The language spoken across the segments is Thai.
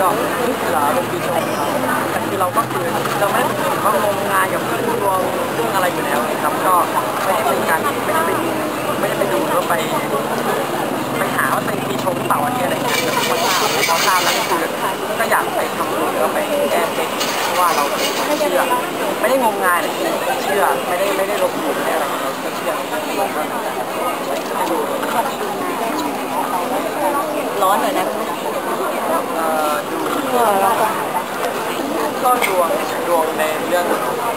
ก็เหรอเป็นปีชงครับแต่คือเราก็คือเราไม่ได้ถึงว่างมงายกับเรื่องดวงเรื่องอะไรอยู่แล้วนะครับก็ไม่ได้เป็นการไม่ได้ไปดูไม่ได้ไปดูหรือว่าไปไปหาว่าเป็นปีชงหรือเปล่าอันนี้อะไรอย่างเงี้ยแต่พอทราบพอทราบแล้วก็คือก็อยากไปทำบุญหรือว่าไปแก้เคล็ดเพราะว่าเราเชื่อไม่ได้งมงายเลยเชื่อไม่ได้ไม่ได้ลบหลู่ไม่ได้อะไรเราเชื่อเราก็ให้ดู ร้อนหน่อยนะ เอ่อดู เออแล้วก็ ก็ดวงดวงในเรื่อง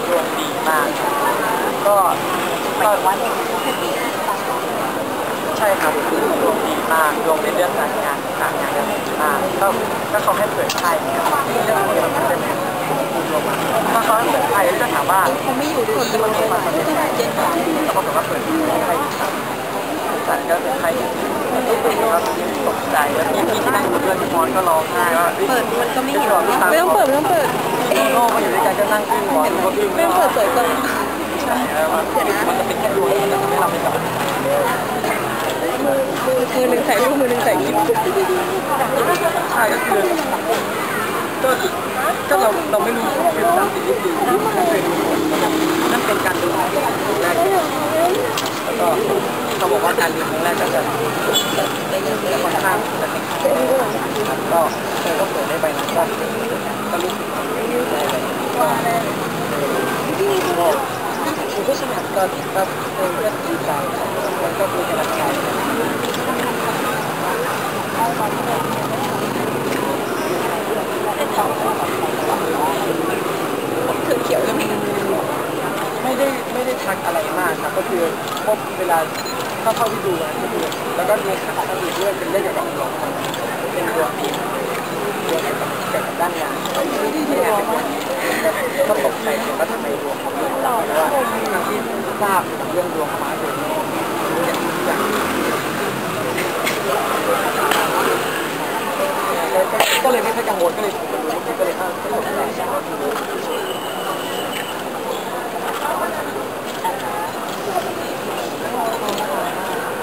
ดวงดีมาก ก็ ก็ว่าเด็กใช่ครับดวงดีมากดวงในเรื่องการงานการงานเนี่ยดีมากก็ก็เขาให้เปิดไพ่ครับเรื่องพวกนี้มันเป็นดวงมาถ้าเขาให้เปิดไพ่ก็ถามว่าเขาไม่อยู่ด้วยกันเลยเจนค่ะแล้วปรากฏว่าเปิดไพ่ครับแต่ก็เป็นไพ่ที่ครับตกใจแล้วพี่ที่นั่งอยู่ด้วยพี่มอนก็ร้องไห้ว่าเปิดมันก็ไม่เห็นไม่ต้องเปิดไม่ต้องเปิดโง่มาอยู่ด้วยกันก็นั่งขึ้นมอนก็อึ้งไม่ต้องเปิดเปิดก่อนใช่แล้ว มันมันจะเป็นแค่ดวงที่ทำให้เราไม่กลับมือมือหนึ่งใส่ลูกมือหนึ่งใส่กิ๊บใช่ก็คือก็ก็เราเราไม่รู้เป็นตามสิ่งที่ดีไม่เคยดูนั่นเป็นการดูครั้งแรกแล้วก็เขาบอกว่าการเรียนครั้งแรกก็จะค่อนข้างจะเป็นก็เออก็เปิดได้ใบนั้นก็ก็รู้สึกได้เลยก็คือ ก็สนุกก็ก็เออก็ดีใจมันก็มีกำลังใจคือเขียวก็มีไม่ได้ไม่ได้ทักอะไรมากครับก็คือพบเวลาถ้าเข้าที่ดูนะก็คือแล้วก็ดูข่าวก็คือเรื่องเป็นเรื่องเกี่ยวกับดวงเป็นดวงดีดวงเกี่ยวกับเกี่ยวกับด้านงานที่งานเป็นวันนี้ก็ตกใจว่าทำไมดวงเขาไม่หล่อ ทราบเรื่องดวงมาเลยรู้อย่างทุกอย่างก็เลยไม่ค่อยกังวลก็เลยก็เลย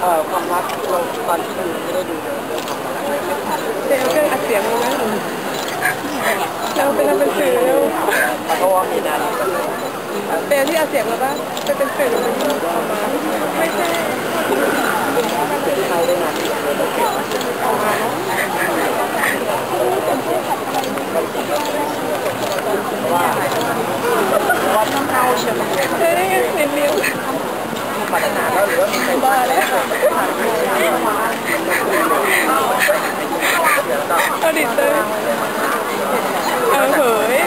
เอ่อความรักเราตอนที่ดูไม่ได้ดูเลยเดี๋ยวเครื่องอัดเสียงแล้วเราเป็นเราเป็นสื่อแล้ว เพราะว่ามีนาฬิกา เดี๋ยวที่เอัดเสียงแล้วป่ะจะเป็นเสื่อไม่ใช่ที่ไทยได้นานที่สุดเลยว่าว่าต้องเข้าเชื่อมโยงเฮ้ยเห็นเร็วมาตั้งนานแล้วหรือว่ามีใครบ้าแล้วอดีตเตอร์เออเฮ้ย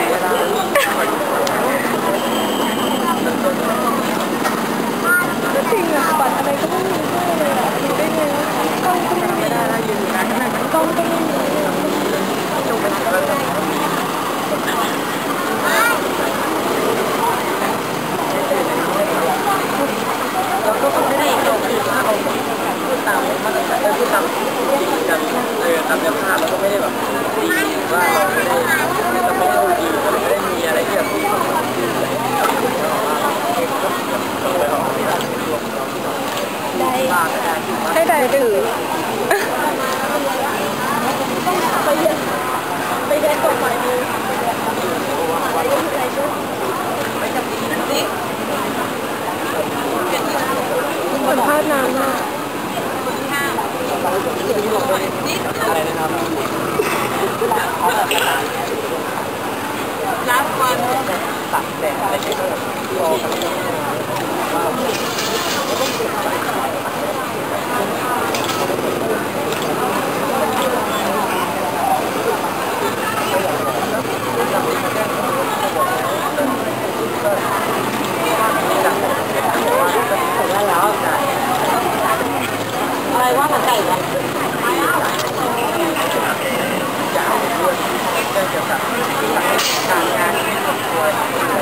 จริงอะบัตรอะไรก็ไม่มีเลยอะดูได้ไงกล้องก็ไม่มี ไม่ได้นะยืนอยู่นะข้างในมัน กล้องก็ ไม่มีจงเป็นอะไรแบบเราก็ไม่ได้เราคือถ้า นานมากอะไรนะครับรับวันตัดแดดอะไรที่เขาแบบรอ จากที่ต่างๆการที่ครอบครัว